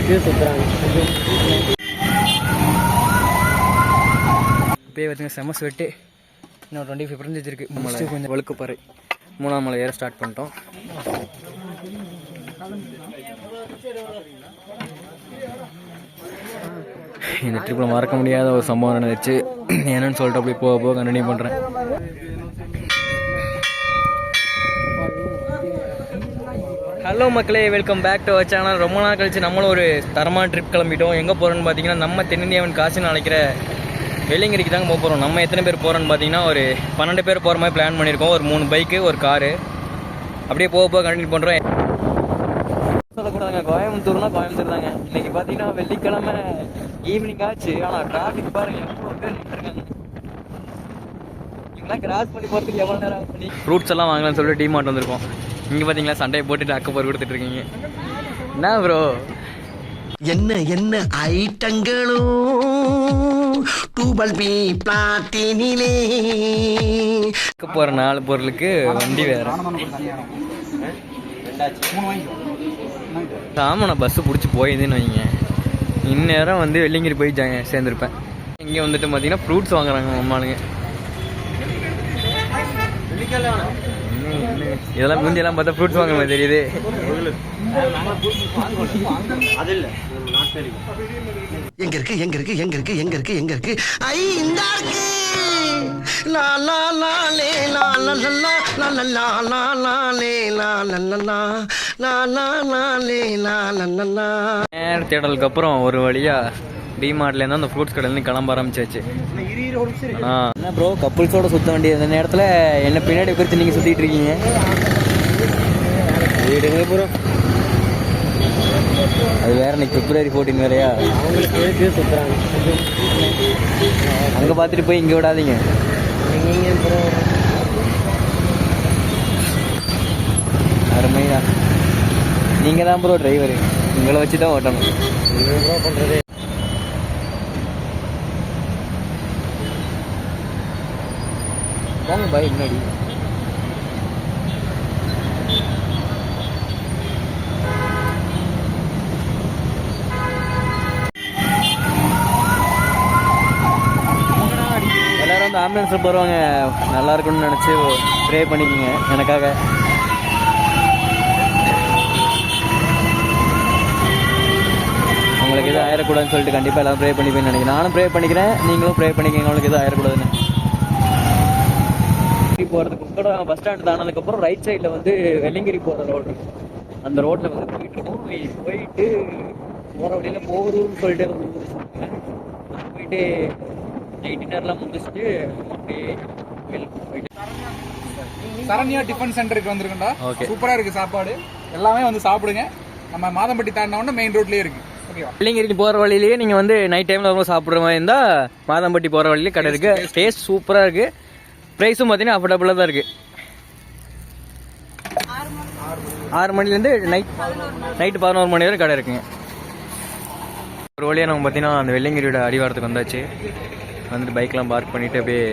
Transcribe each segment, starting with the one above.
பேருக்கு சுற்றுறாங்க இப்போயே பார்த்தீங்கன்னா செம்ம ஸ்வெட்டு இன்னும் டுவெண்ட்டி ஃபைவ் பர்சன்டேஜ் இருக்குது முடிச்சுட்டு கொஞ்சம் வழுக்குப்பாறை மூணாம் மலை ஏற ஸ்டார்ட் பண்ணிட்டோம். இந்த ட்ரிப்பில் மறக்க முடியாத ஒரு சம்பவம் நடந்துச்சு. என்னன்னு சொல்லிட்டு அப்படியே போக போக கண்டினியூ பண்ணுறேன் ஹலோ மக்களே welcome back to our channel ரொம்ப நாள் கழிச்சு நம்மளும் ஒரு தரமான ட்ரிப் கிளம்பிட்டோம். எங்கே போகிறோன்னு பார்த்தீங்கன்னா நம்ம தென்னிந்தியாவின் காசுன்னு அழைக்கிற வெள்ளிங்கிரிக்கு தாங்க போக போகிறோம் நம்ம எத்தனை பேர் போகிறோன்னு பார்த்தீங்கன்னா ஒரு பன்னெண்டு பேர் போகிற மாதிரி பிளான் பண்ணியிருக்கோம். ஒரு மூணு பைக்கு ஒரு காரு அப்படியே போக போக கண்டினியூ பண்ணுறோம் சொல்லக்கூடாதுங்க கோயம்புத்தூர்னா கோயம்புத்தூர் தாங்க. இன்னைக்கு பார்த்தீங்கன்னா வெள்ளிக்கிழமை ஈவினிங் ஆச்சு. ஆனால் டிராஃபிக் பாருங்க எவ்வளோ பேர் நின்றுருக்காங்க. கிராஸ் பண்ணி போகிறதுக்கு எவ்வளோ நேரம் ஆகும்? பண்ணி ஃப்ரூட்ஸ் எல்லாம் வாங்கலாம்னு சொல்லிட்டு டிமார்ட் வந்திருக்கோம். இங்கே பார்த்தீங்களா சண்டையை போட்டுட்டு அக்கப்போர் கொடுத்துட்டு இருக்கீங்க. என்ன ப்ரோ என்ன என்ன ஐட்டங்களோ டூபல் பி பிளாட்டினிலே போகிற நாலு பொருளுக்கு வண்டி வேற. ஆமாம் நான் பஸ்ஸு பிடிச்சி போயிருந்தேன்னு வைங்க. இந்நேரம் வந்து வெள்ளிங்கிரி போய் சேர்ந்துருப்பேன். இங்கே வந்துட்டு பார்த்தீங்கன்னா ஃப்ரூட்ஸ் வாங்குறாங்க அம்மானுங்க இதெல்லாம் முந்தியெல்லாம் பார்த்தா ஃப்ரூட்ஸ் வாங்குற மாதிரி தெரியுது எங்க இருக்கு எங்க இருக்கு எங்க இருக்கு எங்க இருக்கு எங்க இருக்கு ஐ இந்த இருக்கு லா லா லா லே லா லா லா லா லா லா லா லே லா லா லா லா லா லா லே லா லா லா தேடலுக்கு அப்புறம் ஒரு வழியா டிமார்ட்லேருந்து அந்த ஃப்ரூட்ஸ் கடையிலேருந்து கிளம்ப ஆரம்பிச்சாச்சு. ஆ. என்ன ப்ரோ கப்புள்ஸோட சுற்ற வேண்டிய இந்த நேரத்தில் என்ன பின்னாடி குறித்து நீங்கள் சுற்றிட்டு இருக்கீங்க? வீடுங்க ப்ரோ அது வேற இன்னைக்கு பிப்ரவரி ஃபோர்டீன் வேறையா? சுற்றுறாங்க அங்கே பார்த்துட்டு போய் இங்கே விடாதீங்க. அருமையா நீங்கள் தான் ப்ரோ டிரைவரு உங்களை வச்சு தான் ஓட்டணும் பண்ணுறது போங்க பாய் முன்னாடி. எல்லாரும் வந்து ஆம்புலன்ஸில் போகிறவங்க நல்லா இருக்கும்னு நினச்சி ப்ரே பண்ணிக்கோங்க எனக்காக. உங்களுக்கு எதுவும் ஆயிடக்கூடாதுன்னு சொல்லிட்டு கண்டிப்பாக எல்லாரும் ப்ரே பண்ணிப்பேன்னு நினைக்கிறேன். நானும் ப்ரே பண்ணிக்கிறேன் நீங்களும் ப்ரே பண்ணிக்கங்க உங்களுக்கு எதுவும் ஆயிடக்கூடாதுன்னு போகிறதுக்கு கூட பஸ் ஸ்டாண்ட் தானதுக்கப்புறம் ரைட் சைடில் வந்து வெள்ளிங்கிரி போகிற ரோடு அந்த ரோட்டில் வந்து போயிட்டு இருக்கோம். போயிட்டு போகிற வழியில் போகிறூர்னு சொல்லிட்டு ஒரு ஊர் போயிட்டு நைட் டின்னர்லாம் முடிச்சுட்டு அப்படியே போயிட்டு சரண்யா டிஃபன் சென்டருக்கு வந்திருக்கோம்டா Okay. சூப்பரா இருக்கு சாப்பாடு. எல்லாமே வந்து சாப்பிடுங்க. நம்ம மாதம்பட்டி தாண்டின உடனே மெயின் ரோட்லயே இருக்கு. ஓகேவா வெள்ளிங்கிரி போகிற வழியிலேயே நீங்கள் வந்து நைட் டைமில் ரொம்ப சாப்பிட்ற மாதிரி இருந்தால் மாதம்பட்டி போகிற வழியிலே கடை இருக்குது டேஸ்ட் சூப்பராக இருக்குது ப்ரைஸும் பார்த்தீங்கன்னா அஃபோர்டபுளாக தான் இருக்குது ஆறு மணிலேருந்து நைட் நைட்டு பதினோரு மணி வரை கடை இருக்குங்க. ஒரு வழியாக நம்ம பார்த்தீங்கன்னா அந்த வெள்ளிங்கிரியோட அடிவாரத்துக்கு வந்தாச்சு. வந்துட்டு பைக்லாம் பார்க் பண்ணிவிட்டு அப்படியே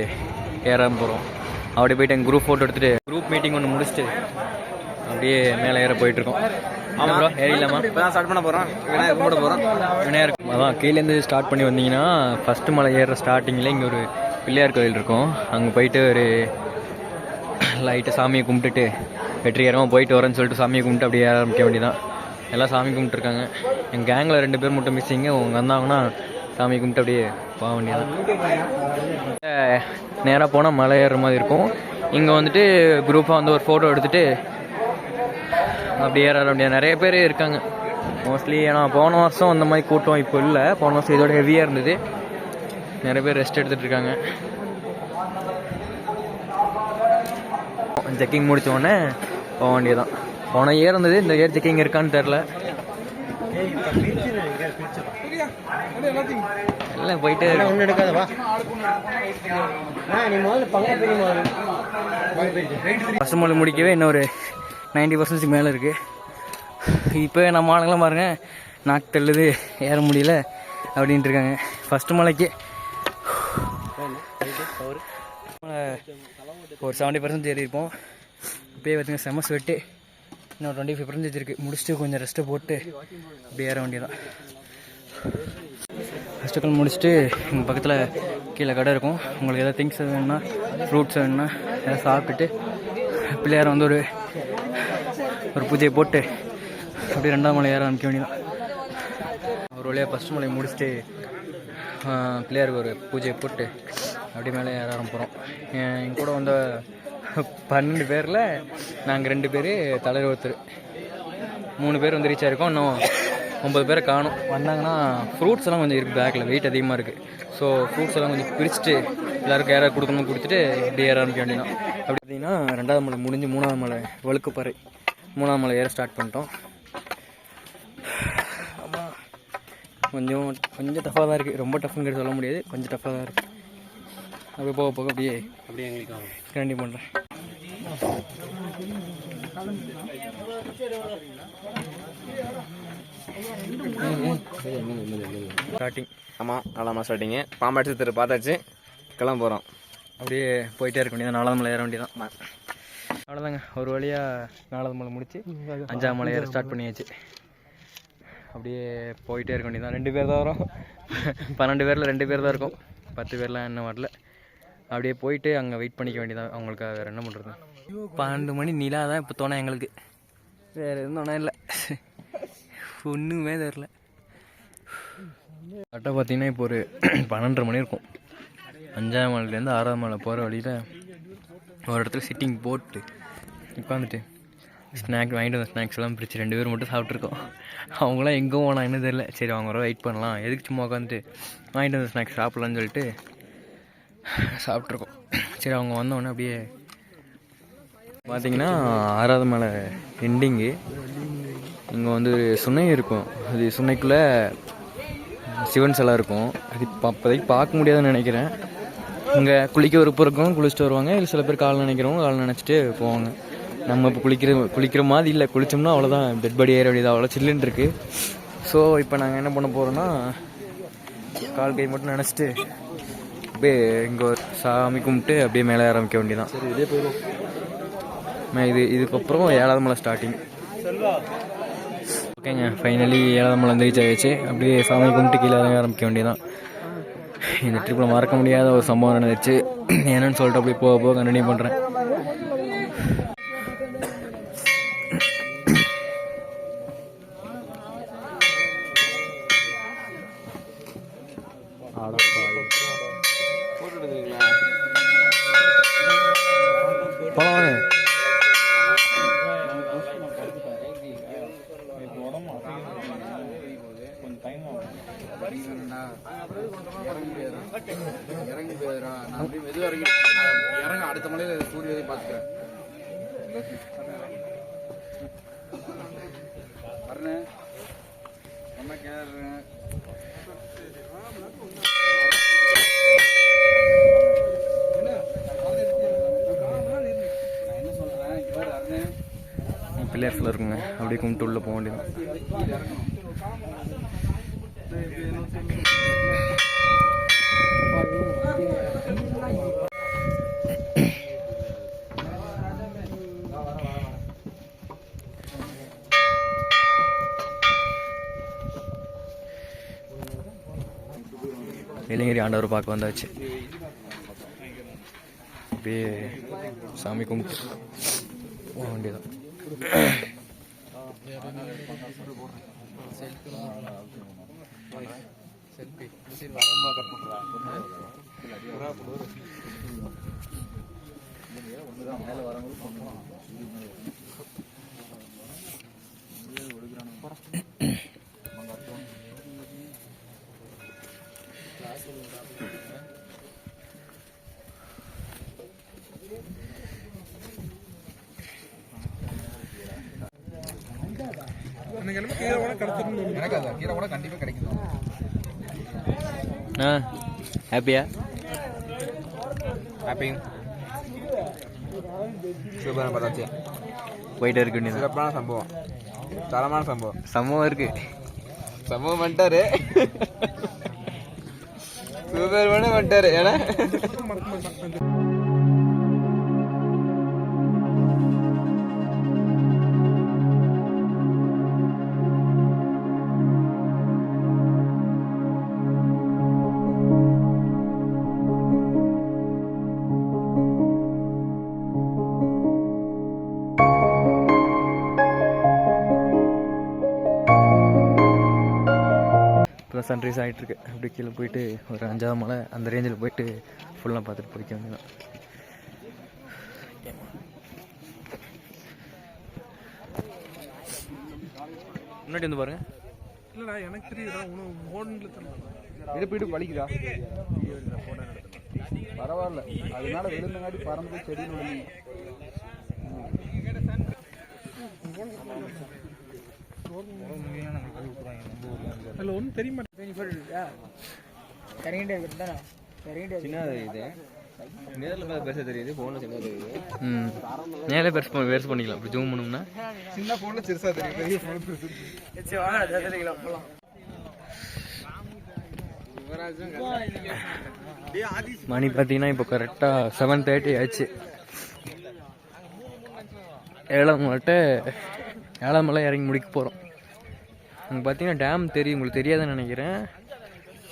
ஏறாம போகிறோம் அப்படியே போயிட்டு எங்கள் குரூப் ஃபோட்டோ எடுத்துகிட்டு குரூப் மீட்டிங் ஒன்று முடிச்சுட்டு அப்படியே மேலே ஏற போயிட்டுருக்கோம் ஆமாம் ப்ரோ ஸ்டார்ட் பண்ண போறோம். விநாயகர் கும்பிட போறோம். விநாயகர் அதான் கீழேருந்து ஸ்டார்ட் பண்ணி வந்தீங்கன்னா ஃபஸ்ட்டு மலை ஏறுற ஸ்டார்டிங்கில் இங்கே ஒரு பிள்ளையார் கோயில் இருக்கும். அங்கே போயிட்டு ஒரு லைட்டு சாமியை கும்பிட்டுட்டு வெற்றிகரமாக போயிட்டு வரேன்னு சொல்லிட்டு சாமியை கும்பிட்டு அப்படியே ஏற ஆரம்பிக்க வேண்டியதான் எல்லாம் சாமி கும்பிட்டுருக்காங்க. எங்கள் கேங்கில் ரெண்டு பேர் மட்டும் மிஸ்ஸிங்க அவங்க வந்தாங்கன்னா சாமி கும்பிட்டு அப்படியே போக வேண்டியதான் நேராக போனால் மலை ஏறுற மாதிரி இருக்கும். இங்கே வந்துட்டு குரூப்பாக வந்து ஒரு ஃபோட்டோ எடுத்துகிட்டு அப்படி ஏற முடியாது நிறைய பேர் இருக்காங்க. மோஸ்ட்லி ஏன்னா போன வருஷம் அந்த மாதிரி கூட்டம் இப்போ இல்லை. போன வருஷம் இதோட ஹெவியாக இருந்தது. நிறைய பேர் ரெஸ்ட் எடுத்துட்டு இருக்காங்க. செக்கிங் முடிச்ச உடனே போக வேண்டியதான் போன இயர் இருந்தது இந்த இயர் செக்கிங் இருக்கான்னு தெரில எல்லாம் போயிட்டே ஃபஸ்ட் மொழி முடிக்கவே இன்னும் ஒரு நைன்டி பர்சன்டேஜ் மேலே இருக்குது இப்போ நம்ம ஆளுங்களாம் பாருங்க நாக்கு தள்ளுது ஏற முடியல அப்படின்ட்டு இருக்காங்க. ஃபஸ்ட்டு மலைக்கு ஒரு செவன்ட்டி பர்சன்ட் ஏறி இருப்போம். இப்போயே பார்த்திங்கன்னா செம்ம ஸ்வெட்டு இன்னும் டுவெண்ட்டி ஃபைவ் பர்சன்டேஜ் இருக்குது முடிச்சுட்டு கொஞ்சம் ரெஸ்ட்டு போட்டு அப்படியே ஏற வேண்டியதான் ஃபஸ்ட்டு கால் முடிச்சுட்டு எங்கள் பக்கத்தில் கீழே கடை இருக்கும். உங்களுக்கு எதாவது திங்ஸ் வேணும்னா ஃப்ரூட்ஸ் வேணும்னா எதாவது சாப்பிட்டுட்டு பிள்ளையார் வந்து ஒரு ஒரு பூஜையை போட்டு அப்படியே ரெண்டாம் மலை ஏற ஆரம்பிக்க வேண்டியதான் ஒரு வழியாக ஃபஸ்ட் மலை முடிச்சுட்டு பிள்ளையாருக்கு ஒரு பூஜையை போட்டு அப்படியே மேலே ஏற ஆரம்பிக்கிறோம் என் கூட வந்த பன்னெண்டு பேரில் நாங்கள் ரெண்டு பேர் தலைவர் ஒருத்தர். மூணு பேர் வந்து ரீச் ஆகிருக்கோம் இன்னும் ஒம்பது பேரை காணும். வந்தாங்கன்னா ஃப்ரூட்ஸ் எல்லாம் கொஞ்சம் இருக்குது பேக்கில் வெயிட் அதிகமாக இருக்குது ஸோ ஃப்ரூட்ஸ் எல்லாம் கொஞ்சம் பிரிச்சுட்டு எல்லாருக்கும் யாராவது கொடுக்கணும் கொடுத்துட்டு இப்படி ஏற ஆரம்பிக்க வேண்டியதான் அப்படி பார்த்தீங்கன்னா ரெண்டாவது மலை முடிஞ்சு மூணாவது மலை வழுக்குப்பாறை மூணாவது மலை ஏற ஸ்டார்ட் பண்ணிட்டோம். ஆமா. கொஞ்சம் கொஞ்சம் டஃப்பாக தான் இருக்குது ரொம்ப டஃப்ங்கிறது சொல்ல முடியாது. கொஞ்சம் டஃப்பாக தான் இருக்குது அப்படியே போக போக அப்படியே அப்படியே எங்களுக்கு கண்டி பண்ணுறேன் ஸ்டார்டிங் ஆமாம் நாலாமா ஸ்டார்டிங்கு பாம்பாட்டி திரு பார்த்தாச்சு. கிளம்ப போகிறோம் அப்படியே போயிட்டே இருக்க வேண்டியதான் நாலாவது மலை ஏற வேண்டியதான் அவ்வளோதாங்க ஒரு வழியாக நாலாவது மலை முடிச்சு அஞ்சாவது மலை ஏற ஸ்டார்ட் பண்ணியாச்சு. அப்படியே போயிட்டே இருக்க வேண்டியதான் ரெண்டு பேர் தான் வரோம். பன்னெண்டு பேரில் ரெண்டு பேர் தான் இருக்கும். பத்து பேர்லாம் இன்னும் வரல. அப்படியே போயிட்டு அங்கே வெயிட் பண்ணிக்க வேண்டியதான் அவங்களுக்காக வேறு என்ன பண்ணுறது பன்னெண்டு மணி நிலா தான் இப்போ தோணை எங்களுக்கு. வேறு எதுவும் தோணை இல்லை. ஒன்றுமே தெரில கரெக்டாக பார்த்தீங்கன்னா இப்போ ஒரு பன்னெண்டரை மணி இருக்கும். அஞ்சாவது மலையிலேருந்து ஆறாவது மலை போகிற வழியில் ஒரு இடத்துல சிட்டிங் போட்டு உட்காந்துட்டு ஸ்நாக் வாங்கிட்டு வந்த ஸ்நாக்ஸ் எல்லாம் பிரித்து ரெண்டு பேரும் மட்டும் சாப்பிட்ருக்கோம் அவங்களாம் எங்கே போனாங்கன்னு தெரில சரி அவங்க வர வெயிட் பண்ணலாம். எதுக்கு சும்மா உட்காந்துட்டு வாங்கிட்டு வந்த ஸ்நாக்ஸ் சாப்பிட்லான்னு சொல்லிட்டு சாப்பிட்ருக்கோம். சரி அவங்க வந்தோடனே அப்படியே பார்த்தீங்கன்னா ஆறாவது மலை எண்டிங்கு இங்கே வந்து சுனை இருக்கும். அது சுனைக்குள்ளே சிவன் சிலை இருக்கும். அது அப்போதைக்கு பார்க்க முடியாதுன்னு நினைக்கிறேன். இங்கே குளிக்க விருப்பம் இருக்கும் குளிச்சுட்டு வருவாங்க. இல்லை சில பேர் கால் நினைக்கிறவங்க கால் நினச்சிட்டு போவாங்க. நம்ம இப்போ குளிக்கிற குளிக்கிற மாதிரி இல்லை. குளித்தோம்னா அவ்வளோதான் டெட் பாடி ஏற வேண்டியது. அவ்வளோ சில்லுன்னு இருக்குது ஸோ இப்போ நாங்கள் என்ன பண்ண போகிறோன்னா கால் கை மட்டும் நினச்சிட்டு அப்படியே இங்கே சாமி கும்பிட்டு அப்படியே மேலே ஆரம்பிக்க வேண்டியதான் சரி இதே போயிடும் இது இதுக்கப்புறம் ஏழாவது மலை ஸ்டார்டிங் ஓகேங்க ஃபைனலி ஏழாவது மலை ரீச் ஆகிடுச்சு அப்படியே சாமி கும்பிட்டு கீழே இறங்க ஆரம்பிக்க வேண்டியதான் இந்த ட்ரிப்பில் மறக்க முடியாத ஒரு சம்பவம் நடந்துச்சு. என்னன்னு சொல்லிட்டு அப்படியே போக போக கண்டினியூ பண்ணுறேன் போலாம் வாங்க இறங்கி போயிடுறா நான் அப்படியே மெதுவாக இறங்கி நான் இறங்க அடுத்த மலையில் சூரியனை பார்த்துக்கிறேன் இங்கே வேறு அருண். பிள்ளையார்ஸில் இருக்குங்க. அப்படியே கும்பிட்டு உள்ளே போக வேண்டியதான் இளைஞரி ஆண்டவர் பார்க்க வந்தாச்சு. அப்படியே சாமி கும்பிட்டு போக வேண்டியதான் எனக்கு அது கீரை கூட கண்டிப்பாக கிடைக்கும். ஆ ஹாப்பியா? ஹாப்பி சூப்பராக பார்த்தாச்சு போயிட்டே இருக்க வேண்டியது சிறப்பான சம்பவம். தரமான சம்பவம். சம்பவம் இருக்கு. சம்பவம் பண்ணிட்டாரு சூப்பர் பண்ண பண்ணிட்டாரு ஏன்னா சன்ரைஸ் ஆகிட்டுருக்கு அப்படி கீழே போயிட்டு ஒரு அஞ்சாவது மலை அந்த ரேஞ்சில் போயிட்டு ஃபுல்லாக பார்த்துட்டு போய்க்க வேண்டியதான் முன்னாடி வந்து பாருங்க. இல்லடா எனக்கு தெரியுதா உனக்கு ஃபோன்ல தெரியல. இடுப்பு வலிக்குதா? பரவாயில்ல. அதனால விழுந்தங்காட்டி பறந்து செடின்னு வலி அதில் ஒன்றும் தெரியுமா? சின்னது இது நேரில் பெருசாக தெரியுது ஃபோனில் சின்னதாக தெரியுது. ம். மேலே பெருசு பெருசு பண்ணிக்கலாம். அப்படி ஜூம் பண்ணோம்னா? சின்ன ஃபோன்ல சிறுசா தெரியும் பெரிய ஃபோன் பெருசு மணி பார்த்தீங்கன்னா இப்போ கரெக்டாக செவன் தேர்ட்டி ஆச்சு. ஏழாம் மலைட்ட ஏழாமலாம் இறங்கி முடிக்க போகிறோம் அங்கே பார்த்தீங்கன்னா டேம் தெரியும் உங்களுக்கு தெரியாதுன்னு நினைக்கிறேன்.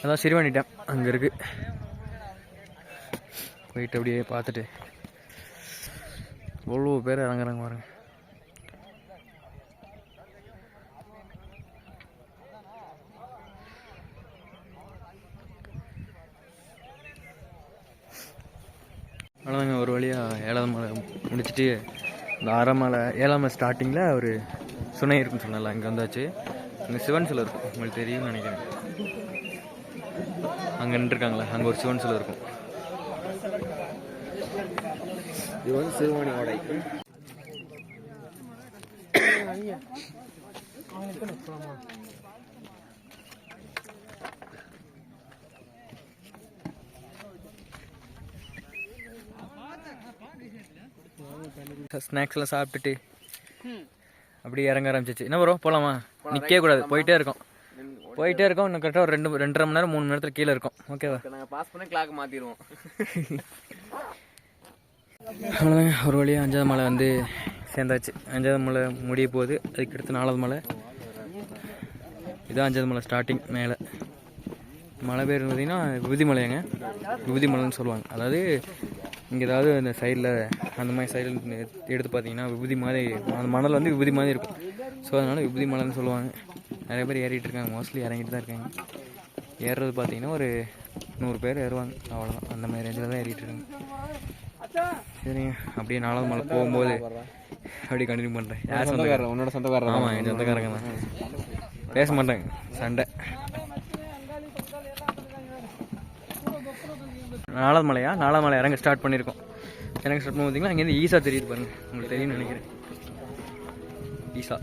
அதான் சிறுவாணி டேம் அங்கே இருக்குது போயிட்டு அப்படியே பார்த்துட்டு எவ்வளோ பேர் இறங்குறாங்க பாருங்க. அவ்வளோதாங்க ஒரு வழியாக ஏழாவது மலை முடிச்சுட்டு இந்த ஆறாம் மலை ஏழாம் மலை ஸ்டார்டிங்கில் ஒரு சுனை இருக்குன்னு சொன்னல அங்கே வந்தாச்சு. அங்கே சிவன் சிலை இருக்கும். உங்களுக்கு தெரியும்னு நினைக்கிறேன். அங்கே நின்றுருக்காங்களே அங்கே ஒரு சிவன் சிலை இருக்கும். இது வந்து சிறுவாணி ஓடை. ஸ்நாக்ஸ்லாம் சாப்பிட்டுட்டு அப்படியே இறங்க ஆரம்பிச்சிச்சு. என்ன வரும் போகலாமா நிற்கவே கூடாது. போயிட்டே இருக்கோம். போயிட்டே இருக்கோம். இன்னும் கரெக்டாக ஒரு ரெண்டு ரெண்டரை மணி நேரம் மூணு மணி நேரத்தில் கீழே இருக்கும். ஓகேவா நாங்கள் பாஸ் பண்ணி கிளாக் மாற்றிடுவோம் அவ்வளோதாங்க ஒரு வழியாக அஞ்சாவது மலை வந்து சேர்ந்தாச்சு. அஞ்சாவது மலை முடிய போகுது. அதுக்கு அடுத்து நாலாவது மலை. இதான் அஞ்சாவது மலை ஸ்டார்டிங் மேலே. மலை பேர் பார்த்தீங்கன்னா விபூதி மலையாங்க விபூதி மலைன்னு சொல்லுவாங்க. அதாவது இங்கே ஏதாவது இந்த சைடில் அந்த மாதிரி சைடில் எடுத்து பார்த்தீங்கன்னா விபூதி மாதிரி அந்த மணல் வந்து விபூதி மாதிரி இருக்கும். ஸோ அதனால் விபூதி மலைன்னு சொல்லுவாங்க. நிறைய பேர் ஏறிட்டு இருக்காங்க. மோஸ்ட்லி இறங்கிட்டு தான் இருக்காங்க. ஏறுறது பார்த்தீங்கன்னா ஒரு நூறு பேர் ஏறுவாங்க. அவ்வளோதான் அந்த மாதிரி ரேஞ்சில் தான் ஏறிட்டு இருக்காங்க. சரிங்க. அப்படியே நாலாவது மலை போகும்போது அப்படியே கண்டினியூ பண்ணுறேன் யார் சொந்தக்காரர்? உன்னோட சொந்தக்காரர் ஆமாம் என் சொந்தக்காரங்க தான். பேச மாட்டாங்க. சண்டை. நாலாவது மலையா? நாலாவது மலை இறங்க ஸ்டார்ட் பண்ணியிருக்கோம் இறங்க ஸ்டார்ட் பண்ணி பார்த்தீங்கன்னா அங்கேருந்து ஈசா தெரியுது பாருங்க. உங்களுக்கு தெரியும்னு நினைக்கிறேன். ஈசா.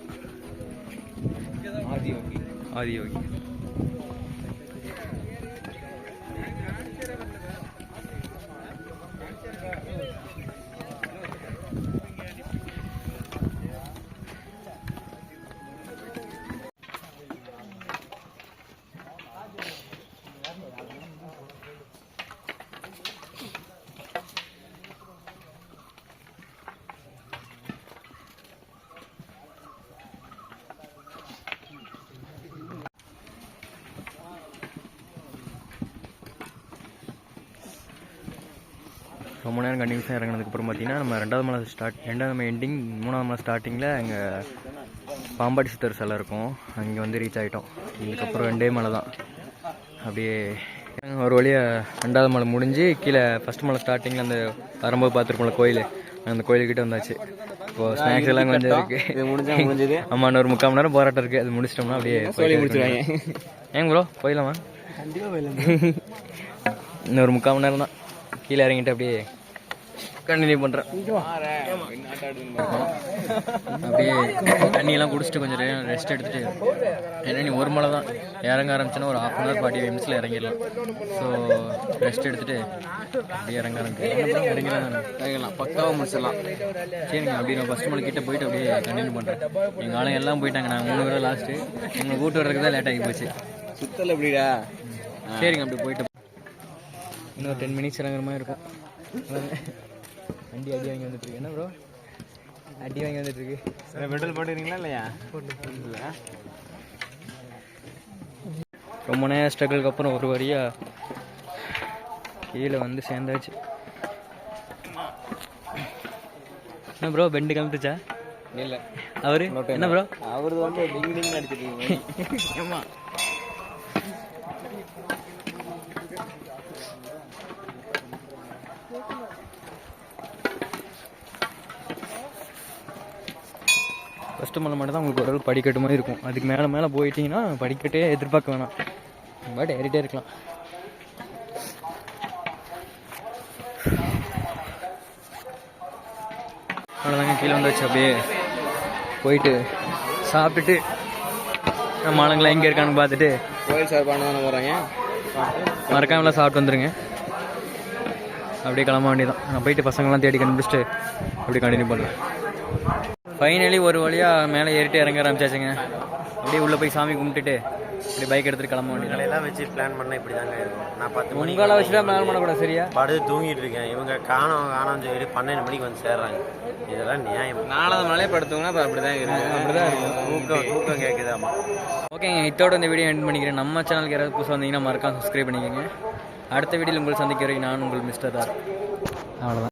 ஆதியோகி. ஆதியோகி. ரொம்ப நேரம் கண்டினியூஸாக இறங்கினதுக்கப்புறம் பார்த்தீங்கன்னா நம்ம ரெண்டாவது மலை ஸ்டார்ட் ரெண்டாவது மலை எண்டிங் மூணாவது மலை ஸ்டார்டிங்கில் அங்கே பாம்பாடி சித்தர் சிலை இருக்கும். அங்கே வந்து ரீச் ஆகிட்டோம் இதுக்கப்புறம் ரெண்டே மலை தான். அப்படியே ஒரு வழியாக ரெண்டாவது மலை முடிஞ்சு கீழே ஃபஸ்ட் மலை ஸ்டார்டிங்கில் அந்த வரும்போது பார்த்துருப்போம்ல கோயில். அந்த கோயிலுக்கிட்ட வந்தாச்சு. இப்போ ஸ்நாக்ஸ் எல்லாம் கொஞ்சம் இருக்கு. இது முடிஞ்சா முடிஞ்சது. ஆமாம் இன்னொரு முக்கால் மணி நேரம் போராட்டம் இருக்குது அது முடிச்சிட்டோம்னா அப்படியே முடிச்சிருவாங்க? ஏங்க ப்ரோ போயிடலாமா? இன்னொரு முக்கால் மணி நேரம் தான். கீழே இறங்கிட்டு அப்படியே கண்டினியூ பண்ணுறேன் அப்படியே தண்ணியெல்லாம் குடிச்சிட்டு கொஞ்சம் ரெஸ்ட் எடுத்துட்டு ஏன்னா நீ ஒரு மலை தான். இறங்க ஆரம்பிச்சோன்னா ஒரு ஹாஃப் அன் ஹவர் ஃபார்ட்டி மினிட்ஸில் இறங்கிடலாம். ஸோ ரெஸ்ட் எடுத்துட்டு அப்படியே இறங்க ஆரம்பிக்கலாம். இறங்கிடலாம். இறங்கலாம் பக்காவாக முடிச்சிடலாம். சரிங்க அப்படியே நான் ஃபஸ்ட் மலை கிட்ட போயிட்டு அப்படியே கண்டினியூ பண்ணுறேன் எங்கள் ஆளுங்க எல்லாம் போயிட்டாங்க. நான் மூணு பேரும் லாஸ்ட்டு எங்களை கூட்டு வர்றதுக்கு தான் லேட் ஆகி போச்சு. சுத்தல் எப்படிடா சரிங்க அப்படி போயிட்டு இன்னும் டென் மினிட்ஸ் இறங்குற மாதிரி இருக்கும். வண்டி அடி வாங்கி வந்துட்டு இருக்கு. என்ன ப்ரோ அடி வாங்கி வந்துட்டு இருக்கு. பெட்ரோல் போட்டுறீங்களா இல்லையா? ரொம்ப நேரம் ஸ்ட்ரகிளுக்கு அப்புறம் ஒரு வழியா கீழே வந்து சேர்ந்தாச்சு. என்ன ப்ரோ பெண்டு கிளம்பிட்டுச்சா இல்லை. அவரு? என்ன ப்ரோ அவரது வந்து டிங் டிங் அடிச்சிருக்கீங்க ஏமா ஃபஸ்ட்டு மலை மட்டும் தான் உங்களுக்கு ஓரளவுக்கு படிக்கட்டு மாதிரி இருக்கும். அதுக்கு மேலே மேலே போயிட்டீங்கன்னா படிக்கட்டே எதிர்பார்க்க வேணாம். பட் ஏறிட்டே இருக்கலாம். அவ்வளோதாங்க கீழே வந்தாச்சு. அப்படியே போயிட்டு சாப்பிட்டுட்டு நம்ம ஆளுங்களாம் எங்கே இருக்கான்னு பார்த்துட்டு கோயில் சார்பான தானே போகிறாங்க மறக்காமலாம் சாப்பிட்டு வந்துருங்க. அப்படியே கிளம்ப வேண்டியதான் நான் போயிட்டு பசங்களாம் தேடி கண்டுபிடிச்சிட்டு அப்படியே கண்டினியூ பண்ணுறேன் ஃபைனலி ஒரு வழியாக மேலே ஏறிட்டு இறங்க ஆரம்பிச்சாச்சுங்க. அப்படியே உள்ளே போய் சாமி கும்பிட்டுட்டு அப்படியே பைக் எடுத்துகிட்டு கிளம்ப வேண்டியதான் எல்லாம் வச்சு பிளான் பண்ண இப்படி தாங்க இருக்கும். நான் பத்து மணிக்கு உங்களை வச்சு தான் பிளான் பண்ணக்கூடாது சரியா? படுத்து தூங்கிட்டு இருக்கேன். இவங்க காணோம் காணோம்னு சொல்லிட்டு பன்னெண்டு மணிக்கு வந்து சேர்றாங்க. இதெல்லாம் நியாயம். நாலாவது படுத்தவங்கன்னா அப்போ அப்படி தான் இருக்கு அப்படி தான் இருக்கும். தூக்கம் தூக்கம் கேட்குதாமா ஓகேங்க இதோட இந்த வீடியோ எண்ட் பண்ணிக்கிறேன். நம்ம சேனலுக்கு யாராவது புதுசாக வந்தீங்கன்னா மறக்காம சப்ஸ்கிரைப் பண்ணிக்கோங்க. அடுத்த வீடியோவில் உங்களை சந்திக்க வரைக்கும் நான் உங்கள் மிஸ்டர் தார். அவ்வளோதான்